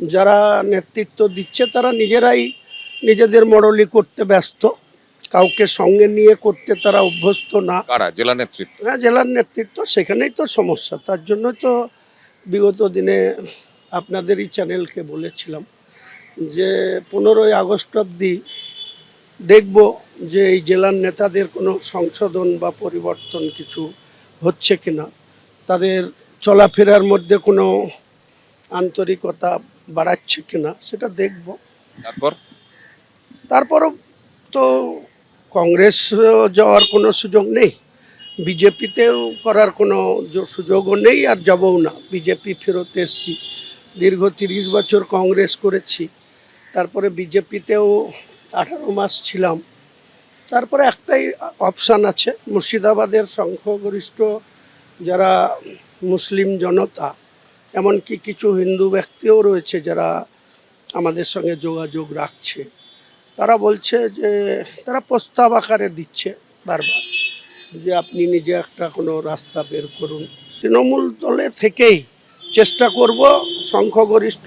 যারা নেতৃত্ব দিচ্ছে তারা নিজেরাই নিজেদের মরলি করতে ব্যস্ত। কাউকে সঙ্গে নিয়ে করতে তারা অভ্যস্ত না। কারা? জেলা নেতৃত্ব? হ্যাঁ জেলার নেতৃত্ব সেখানেই তো সমস্যা। তার জন্য তো বিগত দিনে আপনাদেরই চ্যানেলকে বলেছিলাম যে পনেরোই আগস্ট অবধি দেখব যে এই জেলার নেতাদের কোনো সংশোধন বা পরিবর্তন কিছু হচ্ছে কিনা। তাদের চলাফেরার মধ্যে কোনো আন্তরিকতা বাড়াচ্ছে কিনা সেটা দেখব। তারপর? তারপরও তো কংগ্রেস যাওয়ার কোনো সুযোগ নেই। বিজেপিতেও করার কোনো সুযোগও নেই আর যাবও না। বিজেপি ফেরত এসছি। দীর্ঘ তিরিশ বছর কংগ্রেস করেছি। তারপরে বিজেপিতেও আঠারো মাস ছিলাম। তারপরে একটাই অপশান আছে মুর্শিদাবাদের সংখ্যাগরিষ্ঠ যারা মুসলিম জনতা এমনকি কিছু হিন্দু ব্যক্তিও রয়েছে যারা আমাদের সঙ্গে যোগাযোগ রাখছে। তারা বলছে যে, তারা প্রস্তাব আকারে দিচ্ছে বারবার যে আপনি নিজে একটা কোনো রাস্তা বের করুন। তৃণমূল দলে থেকেই চেষ্টা করব সংখ্যাগরিষ্ঠ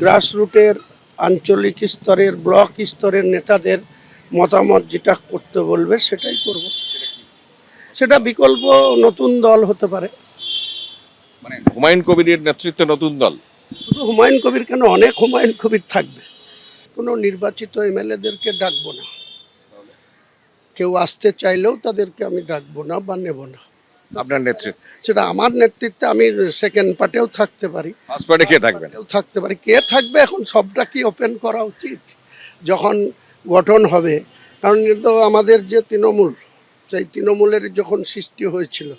গ্রাসরুটের, আঞ্চলিক স্তরের, ব্লক স্তরের নেতাদের মতামত যেটা করতে বলবে সেটাই করব। সেটা বিকল্প নতুন দল হতে পারে। মানে হুমায়ুন কবিরের নেতৃত্বে নতুন দল। শুধু হুমায়ুন কবির কেন? অনেক হুমায়ুন কবির থাকবে। কোনো নির্বাচিত এমএলএদেরকে ডাকবো না। কেউ আসতে চাইলেও তাদেরকে আমি ডাকবো না বা নেব না। আপনার নেতৃত্ব? সেটা আমার নেতৃত্বে আমি সেকেন্ড পার্টেও থাকতে পারি। ফার্স্ট পার্টে কে থাকবেন কেউ থাকতে পারি। কে থাকবে এখন সবটা কি ওপেন করা উচিত? যখন গঠন হবে। কারণ এ তো আমাদের যে তৃণমূল সেই তৃণমূলের যখন সৃষ্টি হয়েছিল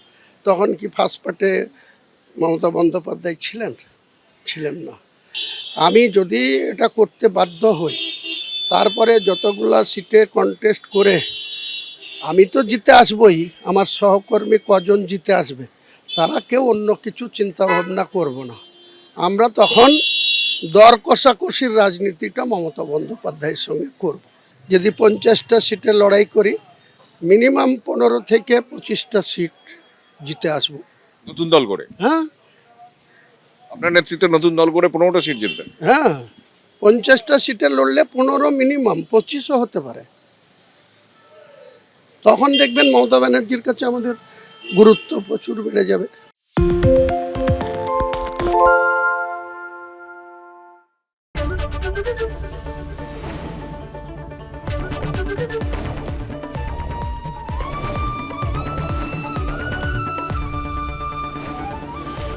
তখন কি ফার্স্ট পার্টে মমতা বন্দ্যোপাধ্যায় ছিলেন ছিলেন না। আমি যদি এটা করতে বাধ্য হই, তারপরে যতগুলা সিটে কন্টেস্ট করে, আমি তো জিতে আসবই, আমার সহকর্মী কজন জিতে আসবে, তারা কেউ অন্য কিছু চিন্তা ভাবনা করব না। আমরা তখন দর কষাকষির রাজনীতিটা মমতা বন্দ্যোপাধ্যায়ের সঙ্গে করব। যদি পঞ্চাশটা সিটে লড়াই করি মিনিমাম পনেরো থেকে পঁচিশটা সিট জিতে আসব। নতুন দল করে। হ্যাঁ। আপনার নেতৃত্বে নতুন দল করে পনেরোটা সিট জিতবেন। হ্যাঁ পঞ্চাশটা সিটে লড়লে পনেরো মিনিমাম পঁচিশও হতে পারে। তখন দেখবেন মমতা ব্যানার্জির কাছে আমাদের গুরুত্ব প্রচুর বেড়ে যাবে।